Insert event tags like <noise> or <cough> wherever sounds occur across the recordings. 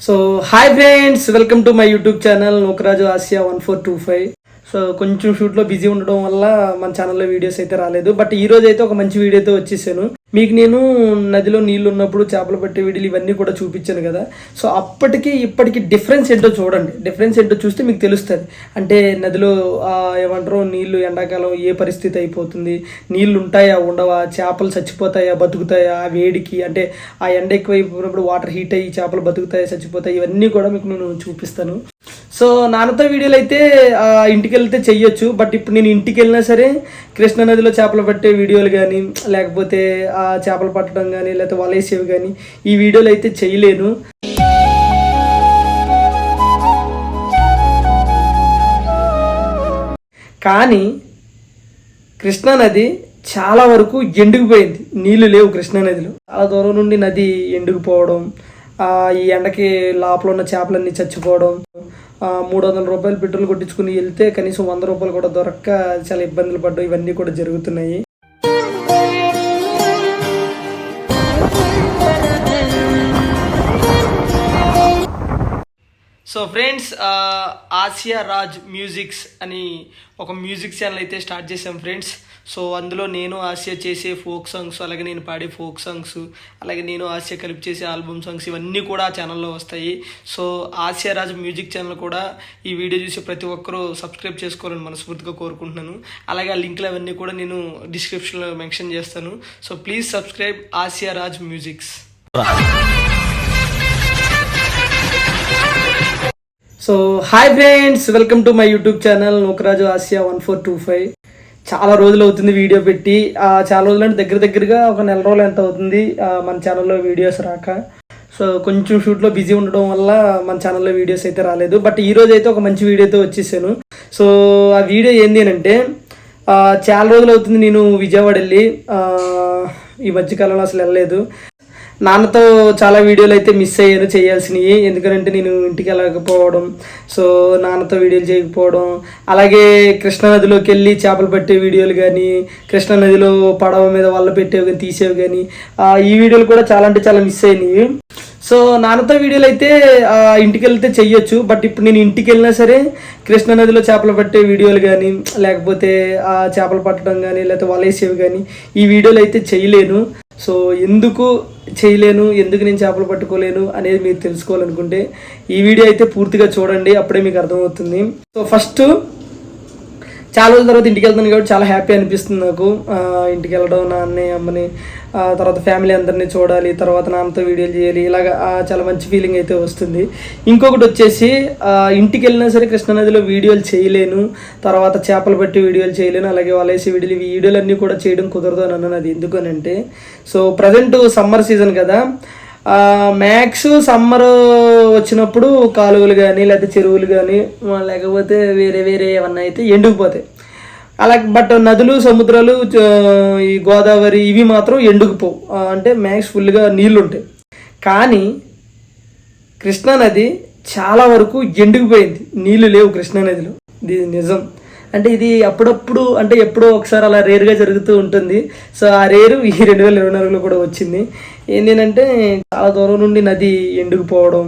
So hi friends welcome to my YouTube channel Nookaraju Asia one four two five so కొంచెం షూట్లో busy ఉండడం వల్ల మన ఛానల్లో వీడియోస్ అయితే రాలేదు. బట్ ఈ రోజు అయితే ఒక మంచి వీడియోతో వచ్చేసాను. మీకు నేను నదిలో నీళ్ళు ఉన్నప్పుడు చేపలు పట్టే వీడియోలు ఇవన్నీ కూడా చూపించాను కదా. సో అప్పటికి ఇప్పటికి డిఫరెన్స్ ఏంటో చూడండి. డిఫరెన్స్ ఏంటో చూస్తే మీకు తెలుస్తుంది. అంటే నదిలో ఏమంటారు నీళ్ళు ఎండాకాలం ఏ పరిస్థితి అయిపోతుంది? నీళ్ళు ఉంటాయా ఉండవా? చేపలు చచ్చిపోతాయా బతుకుతాయా? ఆ వేడికి అంటే ఆ ఎండ ఎక్కువైపోయినప్పుడు వాటర్ హీట్ అయ్యి చేపలు బతుకుతాయా చచ్చిపోతాయి? ఇవన్నీ కూడా మీకు నేను చూపిస్తాను. సో నాన్నతో వీడియోలు అయితే ఇంటికి వెళ్తే చెయ్యొచ్చు. బట్ ఇప్పుడు నేను ఇంటికి వెళ్ళినా సరే కృష్ణా నదిలో చేపలు పట్టే వీడియోలు కానీ లేకపోతే ఆ చేపలు పట్టడం కానీ లేకపోతే వలేసేవి కానీ ఈ వీడియోలు అయితే చేయలేను కానీ కృష్ణా నది చాలా వరకు ఎండుకుపోయింది. నీళ్ళు లేవు కృష్ణా నదిలో. చాలా దూరం నుండి నది ఎండుకుపోవడం ఈ ఎండకి లోపల ఉన్న చేపలన్నీ చచ్చిపోవడం మూడు వందల రూపాయలు పెట్రోల్ కొట్టించుకుని వెళ్తే కనీసం వంద రూపాయలు కూడా దొరక్క చాలా ఇబ్బందులు పడ్డం ఇవన్నీ కూడా జరుగుతున్నాయి. So friends Asia Raj musics అని ఒక మ్యూజిక్ ఛానల్ అయితే స్టార్ట్ చేసాం ఫ్రెండ్స్ సో అందులో నేను ఆసియా చేసే ఫోక్ సాంగ్స్ అలాగే నేను పాడే ఫోక్ సాంగ్స్ అలాగే నేను ఆసియా కలిపి చేసే ఆల్బమ్ సాంగ్స్ ఇవన్నీ కూడా ఆ ఛానల్లో వస్తాయి. So Asia Raj music channel కూడా ఈ వీడియో చూసి ప్రతి ఒక్కరూ సబ్స్క్రైబ్ చేసుకోవాలని మనస్ఫూర్తిగా కోరుకుంటున్నాను. అలాగే ఆ లింక్లు అవన్నీ కూడా నేను డిస్క్రిప్షన్లో మెన్షన్ చేస్తాను. So please subscribe Asia Raj musics. So hi friends welcome to my YouTube channel Nookaraju Asia one four two five చాలా రోజులు అవుతుంది వీడియో పెట్టి. చాలా రోజులు అంటే దగ్గర దగ్గరగా ఒక నెల రోజులు ఎంత అవుతుంది మన ఛానల్లో వీడియోస్ రాక. సో కొంచెం షూట్లో బిజీ ఉండడం వల్ల మన ఛానల్లో వీడియోస్ అయితే రాలేదు. బట్ ఈ రోజు అయితే ఒక మంచి వీడియోతో వచ్చేసాను. సో ఆ వీడియో ఏంది అంటే చాలా రోజులు అవుతుంది నేను విజయవాడ వెళ్ళి. ఈ మధ్యకాలంలో అసలు వెళ్ళలేదు. నాన్నతో చాలా వీడియోలు అయితే మిస్ అయ్యాను చేయాల్సినవి. ఎందుకంటే నేను ఇంటికి వెళ్ళకపోవడం సో నాన్నతో వీడియోలు చేయకపోవడం. అలాగే కృష్ణా నదిలోకి వెళ్ళి చేపలు పట్టే వీడియోలు కానీ కృష్ణానదిలో పడవ మీద వల్ల పెట్టేవి కానీ తీసేవి కానీ ఈ వీడియోలు కూడా చాలా అంటే చాలా మిస్ అయినాయి సో నాన్నతో వీడియోలు అయితే ఇంటికి వెళ్తే చెయ్యొచ్చు. బట్ ఇప్పుడు నేను ఇంటికి వెళ్ళినా సరే కృష్ణా నదిలో చేపలు పట్టే వీడియోలు కానీ లేకపోతే ఆ చేపలు పట్టడం కానీ లేకపోతే వలేసేవి కానీ ఈ వీడియోలు అయితే చేయలేను. సో ఎందుకు చేయలేను ఎందుకు నేను చేపలు పట్టుకోలేను అనేది మీరు తెలుసుకోవాలనుకుంటే ఈ వీడియో అయితే పూర్తిగా చూడండి అప్పుడే మీకు అర్థమవుతుంది. సో ఫస్ట్ చాలా రోజుల తర్వాత ఇంటికి వెళ్తాను కాబట్టి చాలా హ్యాపీ అనిపిస్తుంది నాకు. ఇంటికి వెళ్ళడం నాన్నే అమ్మని తర్వాత ఫ్యామిలీ అందరినీ చూడాలి తర్వాత నాన్నతో వీడియోలు చేయాలి ఇలాగ చాలా మంచి ఫీలింగ్ అయితే వస్తుంది. ఇంకొకటి వచ్చేసి ఇంటికి వెళ్ళినా సరే కృష్ణానదిలో వీడియోలు చేయలేను తర్వాత చేపలు పట్టి వీడియోలు చేయలేను అలాగే వలేసి వీడియోలు ఈ వీడియోలు అన్నీ కూడా చేయడం కుదరదు అని అన్నాను. అది ఎందుకనంటే సో ప్రజెంట్ సమ్మర్ సీజన్ కదా మ్యాక్స్ సమ్మర్ వచ్చినప్పుడు కాలువలు కానీ లేకపోతే చెరువులు కానీ లేకపోతే వేరే వేరే ఏమన్నా అయితే ఎండుకుపోతాయి. అలా బట్ నదులు సముద్రాలు ఈ గోదావరి ఇవి మాత్రం ఎండుకుపోవు. అంటే మ్యాక్స్ ఫుల్గా నీళ్ళు ఉంటాయి కానీ కృష్ణానది చాలా వరకు ఎండుకుపోయింది. నీళ్ళు లేవు కృష్ణా నదిలో. ఇది నిజం. అంటే ఇది అప్పుడప్పుడు అంటే ఎప్పుడో ఒకసారి అలా రేరుగా జరుగుతూ ఉంటుంది. సో ఆ రేరు ఈ రెండు వేల ఇరవై నాలుగులో కూడా వచ్చింది. ఏంటంటే చాలా దూరం నుండి నది ఎండుకుపోవడం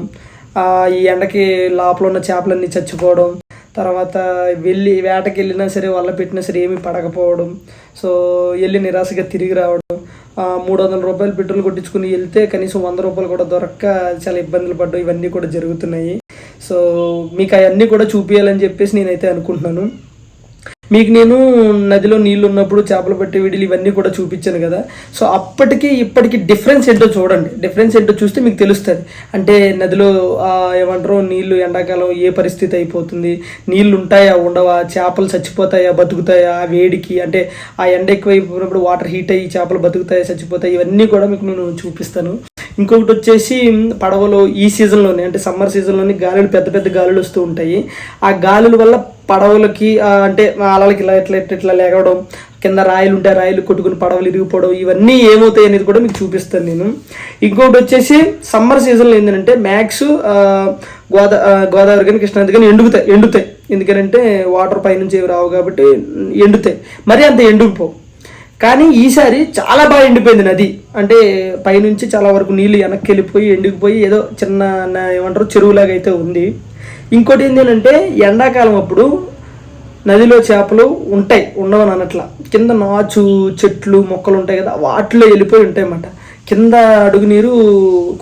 ఈ ఎండకి లోపల ఉన్న చేపలన్నీ చచ్చిపోవడం తర్వాత వెళ్ళి వేటకి వెళ్ళినా సరే వల్ల పెట్టినా సరే ఏమీ పడకపోవడం సో వెళ్ళి నిరాశగా తిరిగి రావడం మూడు వందల రూపాయలు పెట్రోల్ కొట్టించుకుని వెళ్తే కనీసం వంద రూపాయలు కూడా దొరక్క చాలా ఇబ్బందులు పడ్డం ఇవన్నీ కూడా జరుగుతున్నాయి. సో మీకు అవన్నీ కూడా చూపించాలని చెప్పేసి నేనైతే అనుకుంటున్నాను. మీకు నేను నదిలో నీళ్ళు ఉన్నప్పుడు చేపలు పట్టే వీడియోలు ఇవన్నీ కూడా చూపించాను కదా. సో అప్పటికి ఇప్పటికి డిఫరెన్స్ ఏంటో చూడండి. డిఫరెన్స్ ఏంటో చూస్తే మీకు తెలుస్తుంది. అంటే నదిలో ఏమంటారు నీళ్ళు ఎండాకాలం ఏ పరిస్థితి అయిపోతుంది? నీళ్ళు ఉంటాయా ఉండవా? చేపలు చచ్చిపోతాయా బతుకుతాయా? ఆ వేడికి అంటే ఆ ఎండ ఎక్కువ అయిపోయినప్పుడు వాటర్ హీట్ అయ్యి చేపలు బతుకుతాయా చచ్చిపోతాయి? ఇవన్నీ కూడా మీకు నేను చూపిస్తాను. ఇంకొకటి వచ్చేసి పడవలో ఈ సీజన్లోనే అంటే సమ్మర్ సీజన్లోనే గాలులు పెద్ద పెద్ద గాలులు వస్తూ ఉంటాయి. ఆ గాలుల వల్ల పడవలకి అంటే అలలకి ఇలా ఇట్లా ఇట్లా ఇట్లా లేగడం కింద రాయలు ఉంటే రాయలు రాయిలు కొట్టుకుని పడవలు ఇరిగిపోవడం ఇవన్నీ ఏమవుతాయి అనేది కూడా మీకు చూపిస్తాను నేను. ఇంకొకటి వచ్చేసి సమ్మర్ సీజన్లో ఏంటంటే మ్యాక్స్ గోదా గోదావరి కానీ కృష్ణా కానీ ఎండుగుతాయి ఎండుతాయి. ఎందుకంటే వాటర్ పైనుంచి ఏవి రావు కాబట్టి ఎండుతాయి. మరీ అంత ఎండుకుపోవు. కానీ ఈసారి చాలా బాగా ఎండిపోయింది నది. అంటే పైనుంచి చాలా వరకు నీళ్ళు వెనక్కి వెళ్ళిపోయి ఎండిపోయి ఏదో చిన్న ఏమంటారు చెరువులాగా అయితే ఉంది. ఇంకోటి ఏంటి అంటే ఎండాకాలం అప్పుడు నదిలో చేపలు ఉంటాయి ఉండవని అనట్లా కింద నాచు చెట్లు మొక్కలు ఉంటాయి కదా వాటిలో వెళ్ళిపోయి ఉంటాయి అన్నమాట కింద అడుగు నీరు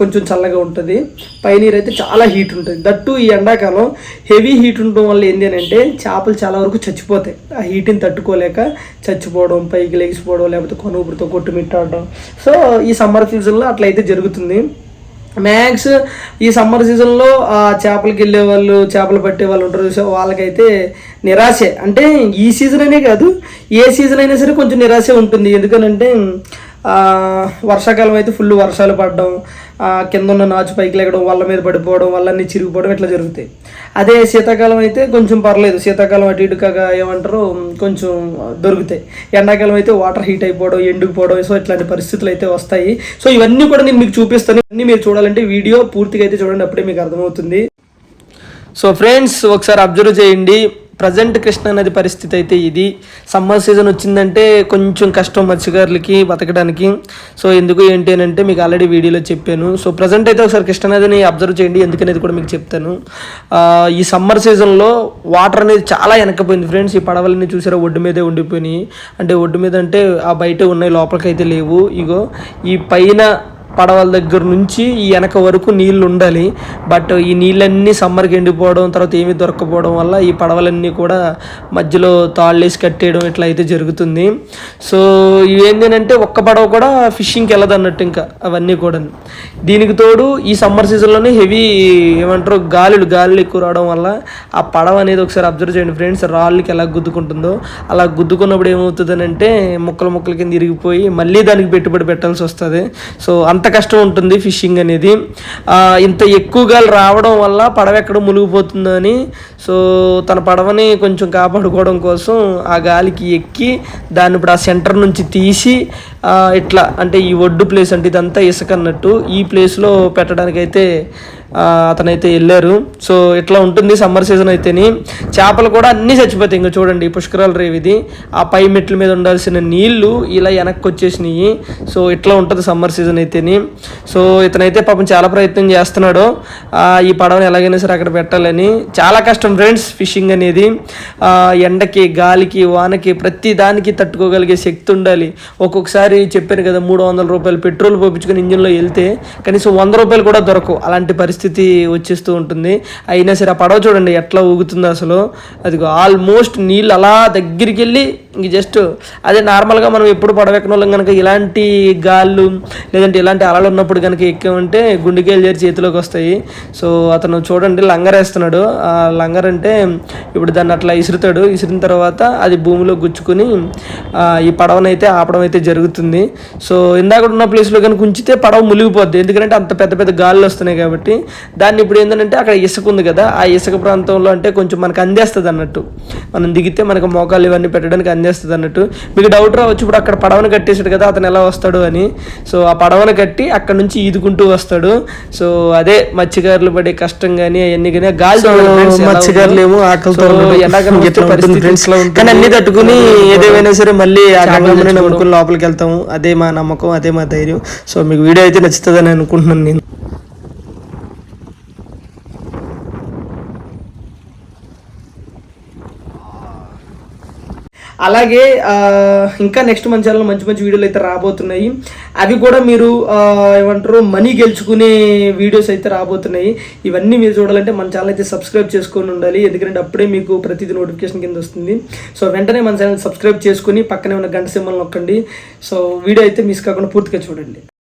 కొంచెం చల్లగా ఉంటుంది. పై నీరు అయితే చాలా హీట్ ఉంటుంది. దట్టు ఈ ఎండాకాలం హెవీ హీట్ ఉండడం వల్ల ఏంటి అని అంటే చేపలు చాలా వరకు చచ్చిపోతాయి. ఆ హీట్ని తట్టుకోలేక చచ్చిపోవడం పైకి లేచిపోవడం లేకపోతే కొనుగురితో కొట్టుమిట్టాడడం. సో ఈ సమ్మర్ సీజన్లో అట్లయితే జరుగుతుంది. మ్యాక్స్ ఈ సమ్మర్ సీజన్లో ఆ చేపలకి వెళ్ళే వాళ్ళు చేపలు పట్టే వాళ్ళు ఉంటారు సో వాళ్ళకైతే నిరాశే. అంటే ఈ సీజన్ అనే కాదు ఏ సీజన్ అయినా సరే కొంచెం నిరాశే ఉంటుంది. ఎందుకనంటే వర్షాకాలం అయితే ఫుల్ వర్షాలు పడడం కింద ఉన్న నాచు పైకి లేకడం వాళ్ళ మీద పడిపోవడం వాళ్ళన్నీ చిరిగిపోవడం ఇట్లా జరుగుతాయి. అదే శీతాకాలం అయితే కొంచెం పర్లేదు. శీతాకాలం అటు ఇటు కాక ఏమంటారు కొంచెం దొరుకుతాయి. ఎండాకాలం అయితే వాటర్ హీట్ అయిపోవడం ఎండుకుపోవడం సో ఇట్లాంటి పరిస్థితులు అయితే వస్తాయి. సో ఇవన్నీ కూడా నేను మీకు చూపిస్తాను. ఇవన్నీ మీరు చూడాలంటే వీడియో పూర్తిగా అయితే చూడండి అప్పుడే మీకు అర్థమవుతుంది. సో ఫ్రెండ్స్ ఒకసారి అబ్జర్వ్ చేయండి. ప్రజెంట్ కృష్ణా నది పరిస్థితి అయితే ఇది. సమ్మర్ సీజన్ వచ్చిందంటే కొంచెం కష్టం మత్స్యకారులకి బతకడానికి. సో ఎందుకు ఏంటి అని అంటే మీకు ఆల్రెడీ వీడియోలో చెప్పాను. సో ప్రజెంట్ అయితే ఒకసారి కృష్ణా నదిని అబ్జర్వ్ చేయండి. ఎందుకనేది కూడా మీకు చెప్తాను. ఈ సమ్మర్ సీజన్లో వాటర్ అనేది చాలా వెనకపోయింది ఫ్రెండ్స్. ఈ పడవలన్నీ చూసారా? ఒడ్డు మీదే ఉండిపోయినాయి. అంటే ఒడ్డు మీద అంటే ఆ బయట ఉన్నాయి లోపలికి అయితే లేవు. ఇగో ఈ పైన పడవల దగ్గర నుంచి ఈ వెనక వరకు నీళ్ళు ఉండాలి. బట్ ఈ నీళ్ళన్నీ సమ్మర్కి ఎండిపోవడం తర్వాత ఏమీ దొరకపోవడం వల్ల ఈ పడవలన్నీ కూడా మధ్యలో తాళ్ళేసి కట్టేయడం ఇట్లా అయితే జరుగుతుంది. సో ఇవేంటంటే ఒక్క పడవ కూడా ఫిషింగ్కి వెళ్ళదు అన్నట్టు ఇంకా అవన్నీ కూడా దీనికి తోడు ఈ సమ్మర్ సీజన్లోనే హెవీ ఏమంటారు గాలులు గాలులు ఎక్కువ రావడం వల్ల ఆ పడవ అనేది ఒకసారి అబ్జర్వ్ చేయండి ఫ్రెండ్స్. రాళ్ళకి ఎలా గుద్దుకుంటుందో అలా గుద్దుకున్నప్పుడు ఏమవుతుంది అంటే ముక్కలు ముక్కల కింద ఇరిగిపోయి మళ్ళీ దానికి పెట్టుబడి పెట్టాల్సి వస్తుంది. సో అంత అంత కష్టం ఉంటుంది ఫిషింగ్ అనేది. ఇంత ఎక్కువ గాలి రావడం వల్ల పడవ ఎక్కడ మునిగిపోతుందని. సో తన పడవని కొంచెం కాపాడుకోవడం కోసం ఆ గాలికి ఎక్కి దాన్ని ఇప్పుడు ఆ సెంటర్ నుంచి తీసి ఇట్లా అంటే ఈ ఒడ్డు ప్లేస్ అంటే ఇదంతా ఇసుక అన్నట్టు ఈ ప్లేస్లో పెట్టడానికైతే అతనైతే వెళ్ళారు. సో ఇట్లా ఉంటుంది సమ్మర్ సీజన్ అయితేని. చేపలు కూడా అన్నీ చచ్చిపోతాయి. ఇంకా చూడండి పుష్కరాల రేవిది ఆ పై మెట్ల మీద ఉండాల్సిన నీళ్ళు ఇలా వెనక్కి వచ్చేసినాయి సో ఇట్లా ఉంటుంది సమ్మర్ సీజన్ అయితేని. సో ఇతనైతే పాపం చాలా ప్రయత్నం చేస్తున్నాడు. ఈ పడవని ఎలాగైనా సరే అక్కడ పెట్టాలని. చాలా కష్టం ఫ్రెండ్స్ ఫిషింగ్ అనేది. ఎండకి గాలికి వానకి ప్రతి దానికి తట్టుకోగలిగే శక్తి ఉండాలి. ఒక్కొక్కసారి చెప్పాను కదా మూడు వందల రూపాయలు పెట్రోల్ పోపించుకొని ఇంజిన్లో వెళ్తే కనీసం వంద రూపాయలు కూడా దొరకవు. అలాంటి పరిస్థితి వచ్చేస్తూ ఉంటుంది. అయినా సరే ఆ పడవ చూడండి ఎట్లా ఊగుతుందో అసలు. అది ఆల్మోస్ట్ నీళ్ళు అలా దగ్గరికి వెళ్ళి ఇంక జస్ట్ అదే నార్మల్గా మనం ఎప్పుడు పడవ వాళ్ళం కనుక ఇలాంటి గాళ్ళు లేదంటే ఇలాంటి అలలు ఉన్నప్పుడు కనుక ఎక్కామంటే గుండెకాయలు చేరి చేతిలోకి వస్తాయి. సో అతను చూడండి లంగర్ వేస్తున్నాడు. ఆ లంగర్ అంటే ఇప్పుడు దాన్ని అట్లా ఇసురుతాడు. ఇసిరిన తర్వాత అది భూమిలో గుచ్చుకుని ఈ పడవనైతే ఆపడం అయితే జరుగుతుంది. సో ఇందాక ఉన్న ప్లేస్లో కనుక ఉంచితే పడవ మునిగిపోద్ది. ఎందుకంటే అంత పెద్ద పెద్ద గాలులు వస్తున్నాయి కాబట్టి దాన్ని ఇప్పుడు ఏంటంటే అక్కడ ఇసుక ఉంది కదా ఆ ఇసుక ప్రాంతంలో అంటే కొంచెం మనకు అందేస్తుంది అన్నట్టు మనం దిగితే మనకు మోకాలు ఇవన్నీ పెట్టడానికి అందేస్తుంది అన్నట్టు. మీకు డౌట్ రావచ్చు ఇప్పుడు అక్కడ పడవను కట్టేసాడు కదా అతను ఎలా వస్తాడు అని. సో ఆ పడవను కట్టి అక్కడ నుంచి ఈదుకుంటూ వస్తాడు. సో అదే మత్స్యకారులు పడే కష్టం <laughs> కానీ అవన్నీ కానీ గాలి. మత్స్యకారులు ఏమో ఆకలితో. కానీ అన్ని తట్టుకుని ఏదేమైనా సరే మళ్ళీ ఆ. నమ్ముకుని లోపలికి వెళ్తాము. అదే మా నమ్మకం అదే మా ధైర్యం. సో మీకు వీడియో అయితే నచ్చుతుందని అనుకుంటున్నాను నేను. అలాగే ఇంకా నెక్స్ట్ మన ఛానల్ మంచి మంచి వీడియోలు అయితే రాబోతున్నాయి. అవి కూడా మీరు ఏమంటారు మనీ గెలుచుకునే వీడియోస్ అయితే రాబోతున్నాయి. ఇవన్నీ మీరు చూడాలంటే మన ఛానల్ అయితే సబ్స్క్రైబ్ చేసుకొని ఉండాలి. ఎందుకంటే అప్పుడే మీకు ప్రతిదీ నోటిఫికేషన్ కింద వస్తుంది. సో వెంటనే మన ఛానల్ సబ్స్క్రైబ్ చేసుకుని పక్కనే ఉన్న గంట సింబల్ నొక్కండి. సో వీడియో అయితే మిస్ కాకుండా పూర్తిగా చూడండి.